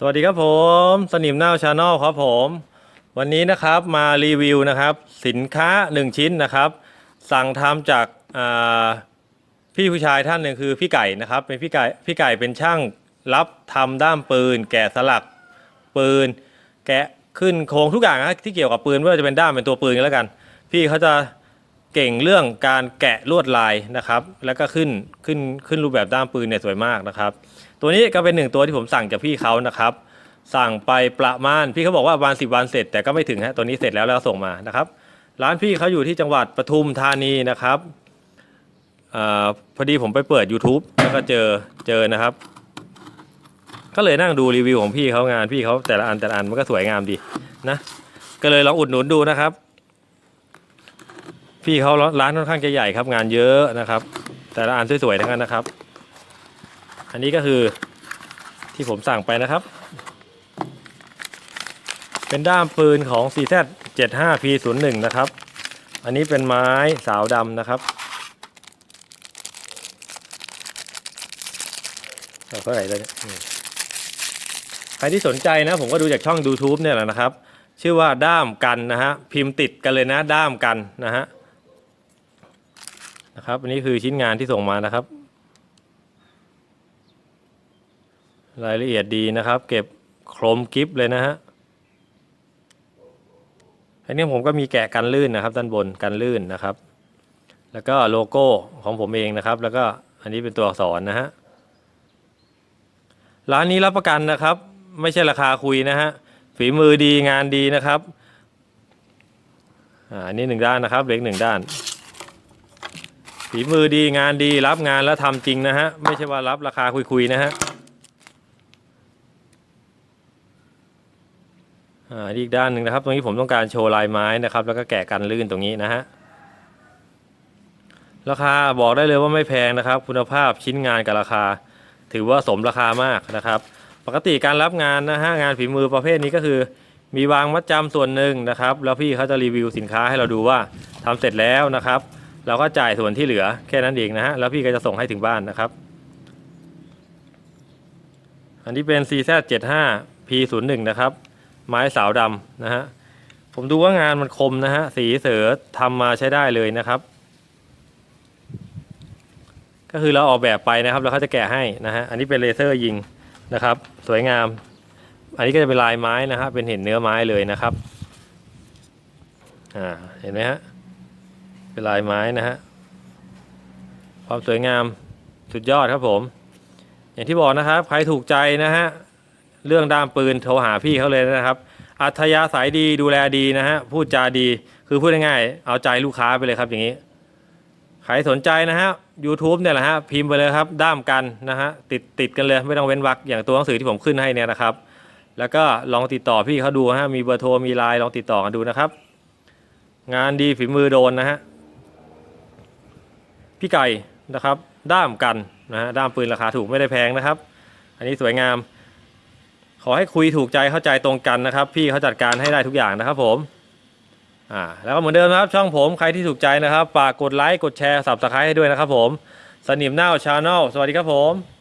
สวัสดีครับผมสนิมเน่าชาแนลครับผม วันนี้นะครับมารีวิวนะครับ สินค้า 1 ชิ้นนะครับ สั่งทำจากาพี่ผู้ชายท่านหนึ่งคือพี่ไก่นะครับ เป็นพี่ไก่พี่ไก่เป็นช่างรับทำด้ามปืน แกะสลักปืน แกะขึ้นโครงทุกอย่างนะที่เกี่ยวกับปืนไม่ว่าจะเป็นด้ามเป็นตัวปืนก็แล้วกัน พี่เขาจะ เก่งเรื่องการแกะลวดลายนะครับ แล้วก็ขึ้นขึ้นขึ้นรูปแบบด้ามปืนเนี่ยสวยมากนะครับ ตัวนี้ก็เป็นหนึ่งตัวที่ผมสั่งจากพี่เขานะครับ สั่งไปประมาณพี่เขาบอกว่าประมาณสิบวันเสร็จ แต่ก็ไม่ถึงฮะตัวนี้เสร็จแล้วแล้วส่งมานะครับ ร้านพี่เขาอยู่ที่จังหวัดปทุมธานีนะครับอพอดีผมไปเปิด YouTube แล้วก็เจอเจอนะครับ ก็เลยนั่งดูรีวิวของพี่เขางานพี่เขาแต่ละอันแต่ละอันมันก็สวยงามดีนะ ก็เลยลองอุดหนุนดูนะครับ พี่เขาร้านค่อนข้างจะใหญ่ครับงานเยอะนะครับ แต่ละอันสวยๆทั้งนั้นนะครับ อันนี้ก็คือที่ผมสั่งไปนะครับ เป็นด้ามปืนของ CZ 75 P01 นะครับ อันนี้เป็นไม้สาวดำนะครับเอาเท่าไหร่เลยเนี่ยใครที่สนใจนะ ผมก็ดูจากช่อง YouTube เนี่ยแหละนะครับ ชื่อว่าด้ามกันนะฮะ พิมพ์ติดกันเลยนะด้ามกันนะฮะ นะครับอันนี้คือชิ้นงานที่ส่งมานะครับ รายละเอียดดีนะครับ เก็บโครมกิฟเลยนะฮะอันนี้ผมก็มีแกะกันลื่นนะครับ ด้านบนกันลื่นนะครับ แล้วก็โลโก้ของผมเองนะครับ แล้วก็อันนี้เป็นตัวอักษรนะฮะร้านนี้รับประกันนะครับ ไม่ใช่ราคาคุยนะฮะฝีมือดีงานดีนะครับอ่าอันนี้หนึ่งด้านนะครับเหล็กหนึ่งด้าน ฝีมือดีงานดีรับงานแล้วทำจริงนะฮะ ไม่ใช่ว่ารับราคาคุยๆนะฮะอ่าอีกด้านหนึ่งนะครับ ตรงนี้ผมต้องการโชว์ลายไม้นะครับ แล้วก็แกะกันลื่นตรงนี้นะฮะราคาบอกได้เลยว่าไม่แพงนะครับ คุณภาพชิ้นงานกับราคา ถือว่าสมราคามากนะครับ ปกติการรับงานนะฮะงานฝีมือประเภทนี้ก็คือ มีวางมัดจำส่วนหนึ่งนะครับ แล้วพี่เขาจะรีวิวสินค้าให้เราดูว่าทำเสร็จแล้วนะครับ เราก็จ่ายส่วนที่เหลือแค่นั้นเองนะฮะ แล้วพี่ก็จะส่งให้ถึงบ้านนะครับ อันนี้เป็น CZ 75 P01 นะครับ ไม้สาวดำนะฮะ ผมดูว่างานมันคมนะฮะ สีเสือทำมาใช้ได้เลยนะครับ ก็คือเราออกแบบไปนะครับ แล้วเขาจะแกะให้นะฮะ อันนี้เป็นเลเซอร์ยิงนะครับ สวยงาม อันนี้ก็จะเป็นลายไม้นะฮะ เป็นเห็นเนื้อไม้เลยนะครับ อ่า เห็นไหมฮะ เป็นลายไม้นะฮะความสวยงามสุดยอดครับผม อย่างที่บอกนะครับ ใครถูกใจนะฮะเรื่องด้ามปืนโทรหาพี่เขาเลยนะครับ อัธยาศัยดีดูแลดีนะฮะพูดจาดีคือพูดง่ายๆเอาใจลูกค้าไปเลยครับอย่างนี้ ใครสนใจนะฮะ YouTube เนี่ยแหละฮะพิมพ์ไปเลยครับด้ามกันนะฮะติดติดกันเลยไม่ต้องเว้นวรรคอย่างตัวหนังสือที่ผมขึ้นให้เนี่ยนะครับ แล้วก็ลองติดต่อพี่เขาดูฮะมีเบอร์โทรมีไลน์ลองติดต่อกันดูนะครับ งานดีฝีมือโดนนะฮะ พี่ไก่นะครับด้ามกันนะฮะด้ามปืนราคาถูกไม่ได้แพงนะครับ อันนี้สวยงาม ขอให้คุยถูกใจเข้าใจตรงกันนะครับ พี่เขาจัดการให้ได้ทุกอย่างนะครับผมอ่าแล้วก็เหมือนเดิมนะครับ ช่องผมใครที่ถูกใจนะครับฝากกดไลค์กดแชร์สับสไครต์ให้ด้วยนะครับผม สนิมเน่าชาแนลสวัสดีครับผม